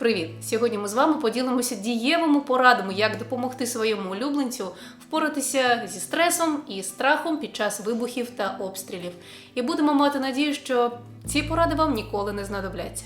Привіт! Сьогодні ми з вами поділимося дієвими порадами, як допомогти своєму улюбленцю впоратися зі стресом і страхом під час вибухів та обстрілів. І будемо мати надію, що ці поради вам ніколи не знадобляться.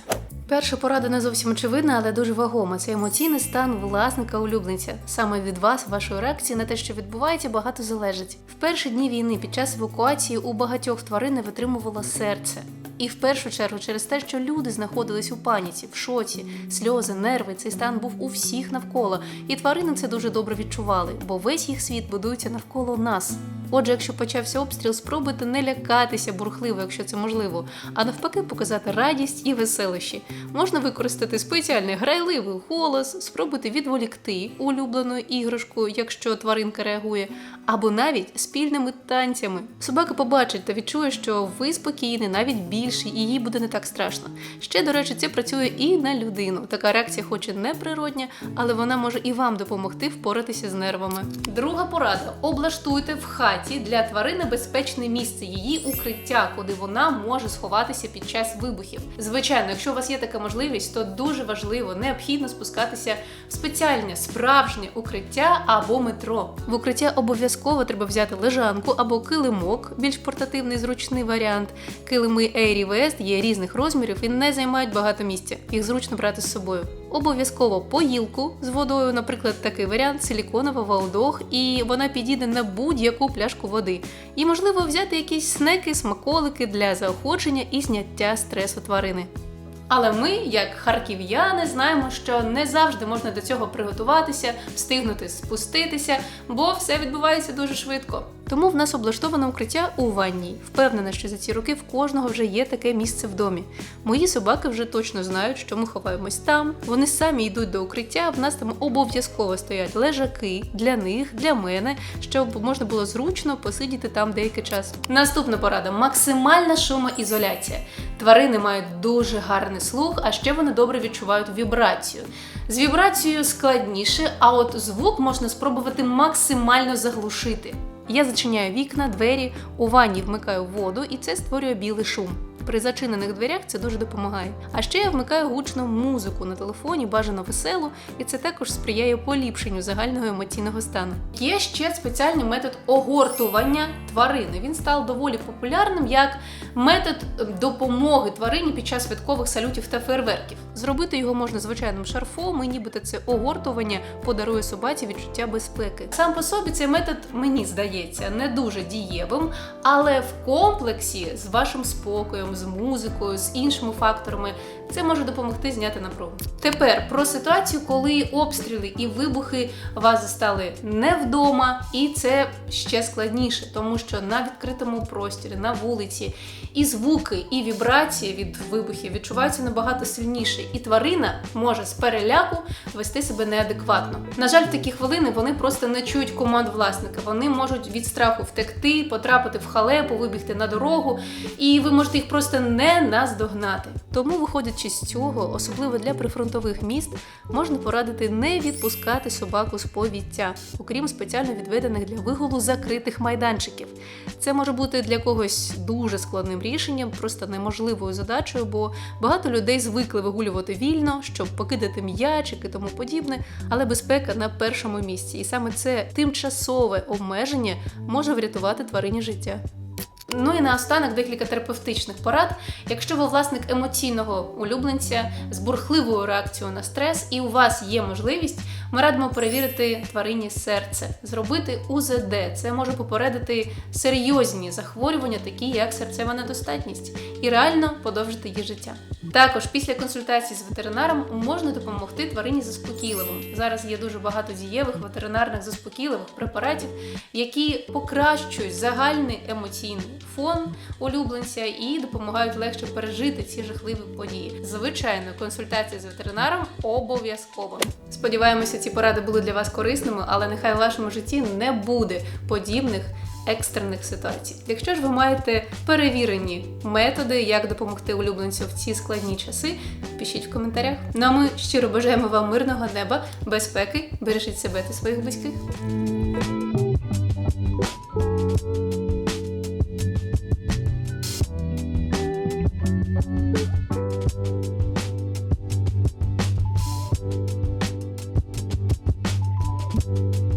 Перша порада не зовсім очевидна, але дуже вагома. Це емоційний стан власника улюбленця. Саме від вас, вашої реакції на те, що відбувається, багато залежить. В перші дні війни під час евакуації у багатьох тварин не витримувало серце. І в першу чергу через те, що люди знаходились у паніці, в шоці, сльози, нерви, цей стан був у всіх навколо. І тварини це дуже добре відчували, бо весь їх світ будується навколо нас. Отже, якщо почався обстріл, спробуйте не лякатися бурхливо, якщо це можливо, а навпаки, показати радість і веселощі. Можна використати спеціальний грайливий голос, спробуйте відволікти улюблену іграшку, якщо тваринка реагує, або навіть спільними танцями. Собака побачить та відчує, що ви спокійні, навіть більші, і їй буде не так страшно. Ще, до речі, це працює і на людину. Така реакція, хоч і неприродня, але вона може і вам допомогти впоратися з нервами. Друга порада: облаштуйте в хаті для тварини безпечне місце, її укриття, куди вона може сховатися під час вибухів. Звичайно, якщо у вас є така можливість, то дуже важливо, необхідно спускатися в спеціальне справжнє укриття або метро. В укриття обов'язково треба взяти лежанку або килимок, більш портативний зручний варіант. Килими Airy West є різних розмірів і не займають багато місця. Їх зручно брати з собою. Обов'язково поїлку з водою, наприклад, такий варіант силіконова валдох, і вона підійде на будь-яку пляшку води. І можливо взяти якісь снеки, смаколики для заохочення і зняття стресу тварини. Але ми, як харків'яни, знаємо, що не завжди можна до цього приготуватися, встигнути спуститися, бо все відбувається дуже швидко. Тому в нас облаштоване укриття у ванній. Впевнена, що за ці роки в кожного вже є таке місце в домі. Мої собаки вже точно знають, що ми ховаємось там. Вони самі йдуть до укриття. В нас там обов'язково стоять лежаки для них, для мене, щоб можна було зручно посидіти там деякий час. Наступна порада: максимальна шумоізоляція. Тварини мають дуже гарний слух, а ще вони добре відчувають вібрацію. З вібрацією складніше, а от звук можна спробувати максимально заглушити. Я зачиняю вікна, двері, у ванні вмикаю воду, і це створює білий шум. При зачинених дверях це дуже допомагає. А ще я вмикаю гучну музику на телефоні, бажано веселу, і це також сприяє поліпшенню загального емоційного стану. Є ще спеціальний метод огортування тварини. Він став доволі популярним як метод допомоги тварині під час святкових салютів та фейерверків. Зробити його можна звичайним шарфом, і нібито це огортування подарує собаці відчуття безпеки. Сам по собі цей метод мені здається не дуже дієвим, але в комплексі з вашим спокоєм, з музикою, з іншими факторами це може допомогти зняти напругу. Тепер про ситуацію, коли обстріли і вибухи вас застали не вдома, і це ще складніше, тому що на відкритому просторі, на вулиці, і звуки, і вібрації від вибухів відчуваються набагато сильніше, і тварина може з переляку вести себе неадекватно. На жаль, в такі хвилини вони просто не чують команд власника. Вони можуть від страху втекти, потрапити в халепу, вибігти на дорогу, і ви можете їх просто не наздогнати. Тому, виходячи з цього, особливо для прифронтових міст, можна порадити не відпускати собаку з повіття, окрім спеціально відведених для вигулу закритих майданчиків. Це може бути для когось дуже складним рішенням, просто неможливою задачею, бо багато людей звикли вигулювати вільно, щоб покидати м'ячик і тому подібне, але безпека на першому місці, і саме це тимчасове обмеження може врятувати тварині життя. Ну і наостанок декілька терапевтичних порад. Якщо ви власник емоційного улюбленця з бурхливою реакцією на стрес, і у вас є можливість, ми радимо перевірити тварині серце, зробити УЗД. Це може попередити серйозні захворювання, такі як серцева недостатність, і реально подовжити її життя. Також після консультації з ветеринаром можна допомогти тварині заспокійливим. Зараз є дуже багато дієвих ветеринарних заспокійливих препаратів, які покращують загальний емоційний фон улюбленця і допомагають легше пережити ці жахливі події. Звичайно, консультація з ветеринаром обов'язково. Сподіваємося, ці поради були для вас корисними, але нехай в вашому житті не буде подібних. Екстрених ситуацій. Якщо ж ви маєте перевірені методи, як допомогти улюбленцю в ці складні часи, пишіть в коментарях. Ну а ми щиро бажаємо вам мирного неба, безпеки, бережіть себе та своїх близьких.